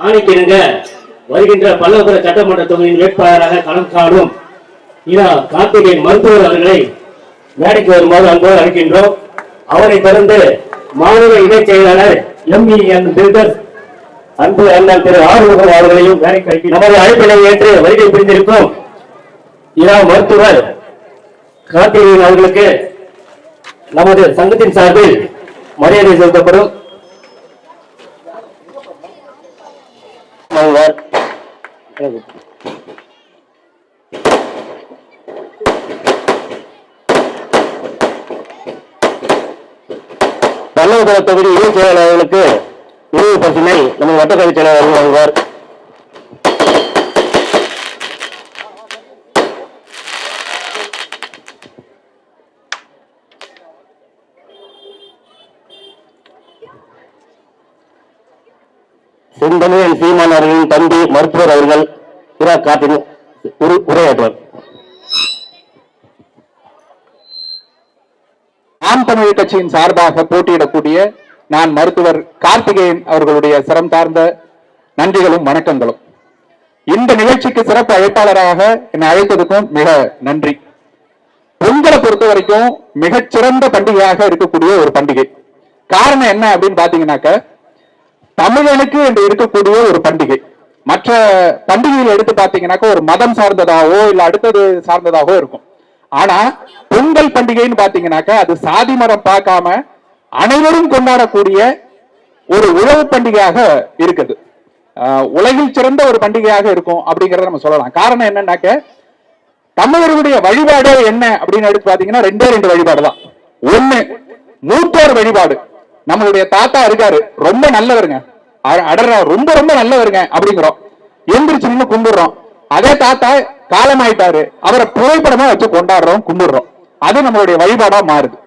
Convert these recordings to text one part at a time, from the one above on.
ஆணைக்கிணங்க வருகின்ற பல்லவபுர சட்டமன்ற தொகுதியின் வேட்பாளராக களம் காணும் இரா கார்த்திகேயன் மருத்துவர் அவர்களை மேடைக்கு வருமாறு அன்போடு அழைக்கின்றோம். அவரை தொடர்ந்து மாநில இணைச் செயலாளர் எம்இஎன் பில்டர்ஸ் அன்பு அண்ணன் திரு ஆறுமுகம் அவர்களையும் வேலைக்கு நமது அழைப்பினை ஏற்று வருகை புரிந்திருக்கும் இரா மருத்துவர் கார்த்திகேயன் அவர்களுக்கு நமது சங்கத்தின் சார்பில் மரியாதை செலுத்தப்படும். அவர் பல்லவபுர தொகுதி இணைச் செயலாளர்களுக்கு நினைவு பசுமை நம்ம வட்டக்கலை செயலாளர் வழங்குவார் செந்தமிழன் சீமான் அவர்களின் தம்பி மருத்துவர் அவர்கள் இரா காட்டின் உரையாற்றுவார். தமிழ் கட்சியின் சார்பாக போட்டியிடக்கூடிய நான் மருத்துவர் கார்த்திகேயன் அவர்களுடைய சிரம் சார்ந்த நன்றிகளும் வணக்கங்களும். இந்த நிகழ்ச்சிக்கு சிறப்பு அழைப்பாளராக என்னை அழைத்ததுக்கும் மிக நன்றி. பொங்கலை பொறுத்த வரைக்கும் மிகச்சிறந்த பண்டிகையாக இருக்கக்கூடிய ஒரு பண்டிகை. காரணம் என்ன அப்படின்னு பாத்தீங்கன்னாக்க தமிழனுக்கு என்று இருக்கக்கூடிய ஒரு பண்டிகை. மற்ற பண்டிகைகள் எடுத்து பார்த்தீங்கன்னாக்கா ஒரு மதம் சார்ந்ததாகவோ இல்ல அடுத்தது சார்ந்ததாகவோ இருக்கும். ஆனா பொங்கல் பண்டிகைன்னு பார்த்தீங்கன்னாக்கா அது சாதி மரம் பார்க்காம அனைவரும் கொண்டாடக்கூடிய ஒரு உழவு பண்டிகையாக இருக்குது. உலகில் சிறந்த ஒரு பண்டிகையாக இருக்கும் அப்படிங்கறத நம்ம சொல்லலாம். காரணம் என்னன்னாக்க தமிழர்களுடைய வழிபாடு என்ன அப்படின்னு எடுத்து பாத்தீங்கன்னா ரெண்டே ரெண்டு வழிபாடு தான் ஒண்ணு மூத்தோர் வழிபாடு. நம்மளுடைய தாத்தா இருக்காரு ரொம்ப நல்லவருங்க. அ- ரொம்ப ரொம்ப நல்லவருங்க அப்படிங்கிறோம். எந்திரிச்சு நின்று கும்பிடுறோம். அதே தாத்தா காலமாயிட்டாரு. அவரை புகைப்படமா வச்சு கொண்டாடுறோம் கும்பிடுறோம். அது நம்மளுடைய வழிபாடா மாறுது.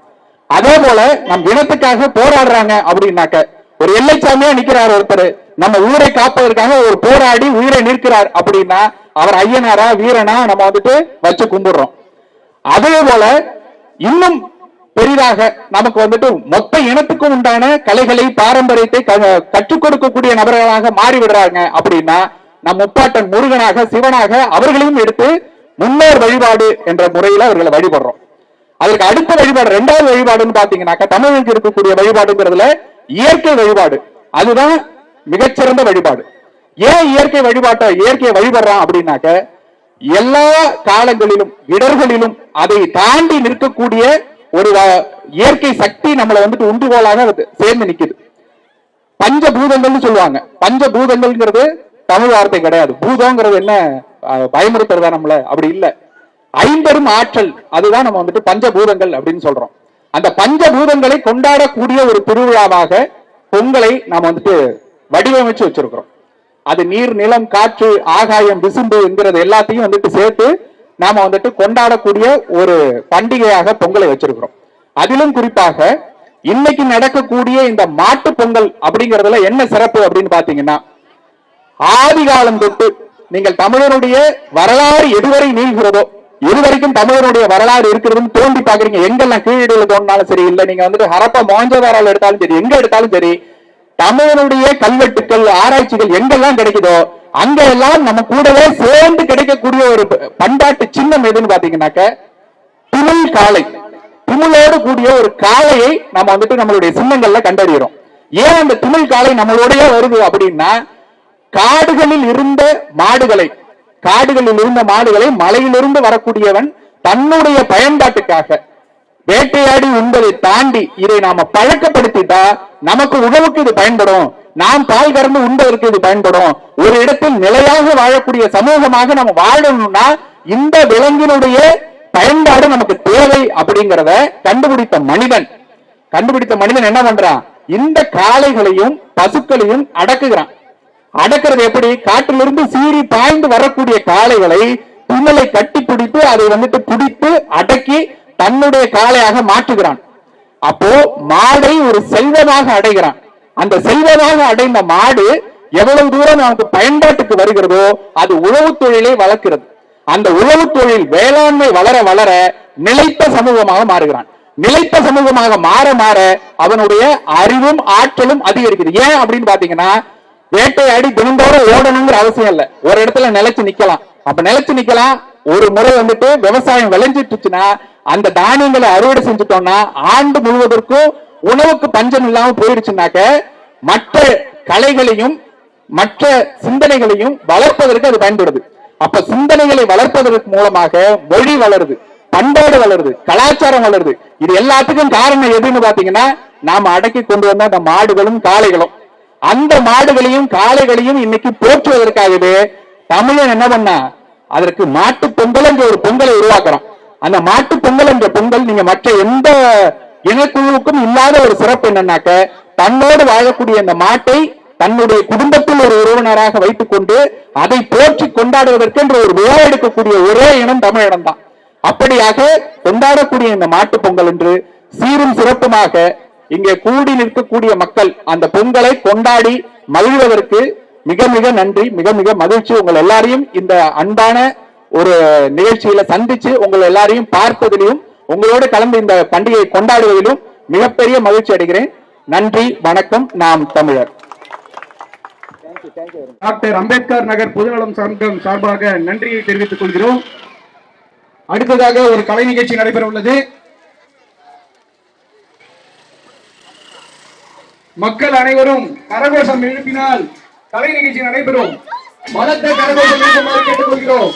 அதே போல நம் இனத்துக்காக போராடுறாங்க அப்படின்னாக்க ஒரு எல்லைச்சாமியா நிக்கிறார் ஒருத்தர். நம்ம ஊரை காப்பதற்காக ஒரு போராடி உயிரை நிற்கிறார் அப்படின்னா அவர் ஐயனாரா வீரனா நம்ம வந்துட்டு வச்சு கும்பிடுறோம். அதே போல இன்னும் பெரிதாக நமக்கு வந்துட்டு மொத்த இனத்துக்கும் உண்டான கலைகளை பாரம்பரியத்தை க- கற்றுக் கொடுக்கக்கூடிய நபர்களாக மாறி விடுறாங்க அப்படின்னா நம் முப்பாட்டன் முருகனாக சிவனாக அவர்களையும் எடுத்து முன்னோர் வழிபாடு என்ற முறையில அவர்களை வழிபடுறோம். அதுக்கு அடுத்த வழிபாடு ரெண்டாவது வழிபாடுன்னு பாத்தீங்கன்னாக்கா தமிழுக்கு இருக்கக்கூடிய வழிபாடுங்கிறதுல இயற்கை வழிபாடு. அதுதான் மிகச்சிறந்த வழிபாடு. ஏன் இயற்கை வழிபாட்டை இயற்கையை வழிபடுறான் அப்படின்னாக்க எல்லா காலங்களிலும் இடர்களிலும் அதை தாண்டி நிற்கக்கூடிய ஒரு இயற்கை சக்தி நம்மளை வந்துட்டு உண்டுகோலாக அது சேர்ந்து நிக்குது. பஞ்சபூதங்கள்னு சொல்லுவாங்க. பஞ்ச பூதங்கள்ங்கிறது தமிழ் வார்த்தை கிடையாது. பூதங்கிறது என்ன? பயமுறுத்துறதா நம்மள? அப்படி இல்லை. ஐம்பெரும் ஆற்றல் அதுதான் நம்ம வந்துட்டு பஞ்சபூதங்கள் அப்படின்னு சொல்றோம். அந்த பஞ்சபூதங்களை கொண்டாடக்கூடிய ஒரு திருவிழாவாக பொங்கலை நாம் வந்துட்டு வடிவமைச்சு வச்சிருக்கிறோம். அது நீர் நிலம் காற்று ஆகாயம் விசும்பு என்கிறது எல்லாத்தையும் வந்துட்டு சேர்த்து நாம வந்துட்டு கொண்டாடக்கூடிய ஒரு பண்டிகையாக பொங்கலை வச்சிருக்கிறோம். அதிலும் குறிப்பாக இன்னைக்கு நடக்கக்கூடிய இந்த மாட்டு பொங்கல் அப்படிங்கறதுல என்ன சிறப்பு அப்படின்னு பாத்தீங்கன்னா ஆதி காலம் தொட்டு நீங்கள் தமிழருடைய வரலாறு எதுவரை நீள்கிறதோ எதுவரைக்கும் தமிழருடைய வரலாறு இருக்கிறதுன்னு தோண்டி பாக்குறீங்க. எங்கெல்லாம் கீழடியில் தோணினாலும் சரி இல்ல நீங்க வந்துட்டு ஹரப்பா மோஞ்சதாரால எடுத்தாலும் சரி எங்க எடுத்தாலும் சரி தமிழனுடைய கல்வெட்டுக்கள் ஆராய்ச்சிகள் எங்கெல்லாம் கிடைக்குதோ அங்க எல்லாம் நம்ம கூடவே சேர்ந்து கிடைக்கக்கூடிய ஒரு பண்பாட்டு சின்னம் எதுன்னு பாத்தீங்கன்னாக்க திமிழ் காளை. திமிழோடு கூடிய ஒரு காளையை நம்ம வந்துட்டு நம்மளுடைய சின்னங்கள்ல கண்டறிகிறோம் ஏன் அந்த திமிழ் காளை நம்மளோடய வருது அப்படின்னா காடுகளில் இருந்த மாடுகளை காடுகளில் இருந்த மாடுகளை மலையிலிருந்து வரக்கூடியவன் தன்னுடைய பயன்பாட்டுக்காக வேட்டையாடி உண்பதை தாண்டி இதை நாம பழக்கப்படுத்திட்டா நமக்கு உணவுக்கு இது பயன்படும். நாம் பால் கறந்து உண்பதற்கு இது பயன்படும். ஒரு இடத்தில் நிலையாக வாழக்கூடிய சமூகமாக நம்ம வாழணும்னா இந்த விலங்கினுடைய பயன்பாடு நமக்கு தேவை அப்படிங்கிறத கண்டுபிடித்த மனிதன். கண்டுபிடித்த மனிதன் என்ன பண்றான்? இந்த காளைகளையும் பசுக்களையும் அடக்குகிறான். அடக்கிறது எப்படி? காட்டிலிருந்து சீறி பாய்ந்து வரக்கூடிய காளைகளை துணலை கட்டி பிடித்து அதை வந்துட்டு பிடித்து அடக்கி தன்னுடைய காளையாக மாற்றுகிறான். அப்போ மாடை ஒரு செல்வமாக அடைகிறான். அந்த செல்வமாக அடைந்த மாடு எவ்வளவு தூரம் நமக்கு பயன்பாட்டுக்கு வருகிறதோ அது உழவு தொழிலை வளர்க்கிறது. அந்த உழவு தொழில் வேளாண்மை வளர வளர நிலைத்த சமூகமாக மாறுகிறான். நிலைத்த சமூகமாக மாற மாற அவனுடைய அறிவும் ஆற்றலும் அதிகரிக்குது. ஏன் அப்படின்னு பாத்தீங்கன்னா வேட்டையாடி தினந்தோறும் ஓடணுங்கிற அவசியம் இல்ல. ஒரு இடத்துல நிலைச்சு நிக்கலாம். அப்ப நிலைச்சு நிக்கலாம். ஒரு முறை வந்துட்டு விவசாயம் விளைஞ்சிட்டுச்சுன்னா அந்த தானியங்களை அறுவடை செஞ்சுட்டோம்னா ஆண்டு முழுவதற்கும் உணவுக்கு பஞ்சம் இல்லாம போயிடுச்சுனாக்க மற்ற கலைகளையும் மற்ற சிந்தனைகளையும் வளர்ப்பதற்கு அது பயன்படுது. அப்ப சிந்தனைகளை வளர்ப்பதற்கு மூலமாக மொழி வளருது பண்பாடு வளருது கலாச்சாரம் வளருது. இது எல்லாத்துக்கும் காரணம் எதுன்னு பாத்தீங்கன்னா நாம அடக்கி கொண்டு வந்த அந்த மாடுகளும் காளைகளும். அந்த மாடுகளையும் காளைகளையும் இன்னைக்கு போற்றுவதற்காகவே தமிழன் என்ன பண்ணா அதற்கு மாட்டு பொங்கல் என்ற ஒரு பொங்கலை உருவாக்குறோம் அந்த மாட்டு பொங்கல் என்ற பொங்கல் நீங்க மற்ற எந்த இனக்குழுவுக்கும் இல்லாத ஒரு சிறப்பு என்னன்னாக்க தன்னோடு வாழக்கூடிய அந்த மாட்டை தன்னுடைய குடும்பத்தில் ஒரு உறவினராக வைத்துக் கொண்டு அதை போற்றி கொண்டாடுவதற்கென்று ஒரு விழா எடுக்கக்கூடிய ஒரே இனம் தமிழிடம் தான். அப்படியாக கொண்டாடக்கூடிய இந்த மாட்டு பொங்கல் என்று சீரும் சிறப்புமாக இங்கே கூடி நிற்கக்கூடிய மக்கள் அந்த பொங்கலை கொண்டாடி மகிழ்வதற்கு மிக மிக நன்றி மிக மிக மகிழ்ச்சி. உங்கள் எல்லாரையும் இந்த அன்பான ஒரு நிகழ்ச்சியில சந்திச்சு உங்கள் எல்லாரையும் பார்த்ததிலையும் உங்களோடு கலந்து இந்த பண்டிகையை கொண்டாடுவதிலும் மிகப்பெரிய மகிழ்ச்சி அடைகிறேன். நன்றி வணக்கம். நாம் தமிழர். டாக்டர் அம்பேத்கர் நகர் பொதுநலம் சங்கம் சார்பாக நன்றியை தெரிவித்துக் கொள்கிறோம். அடுத்ததாக ஒரு கலை நிகழ்ச்சி நடைபெற உள்ளது. மக்கள் அனைவரும் கரகோஷம் எழுப்பினால் கலை நிகழ்ச்சி நடைபெறும். பலத்த கரகோஷம் கேட்டுக்கொள்கிறோம்.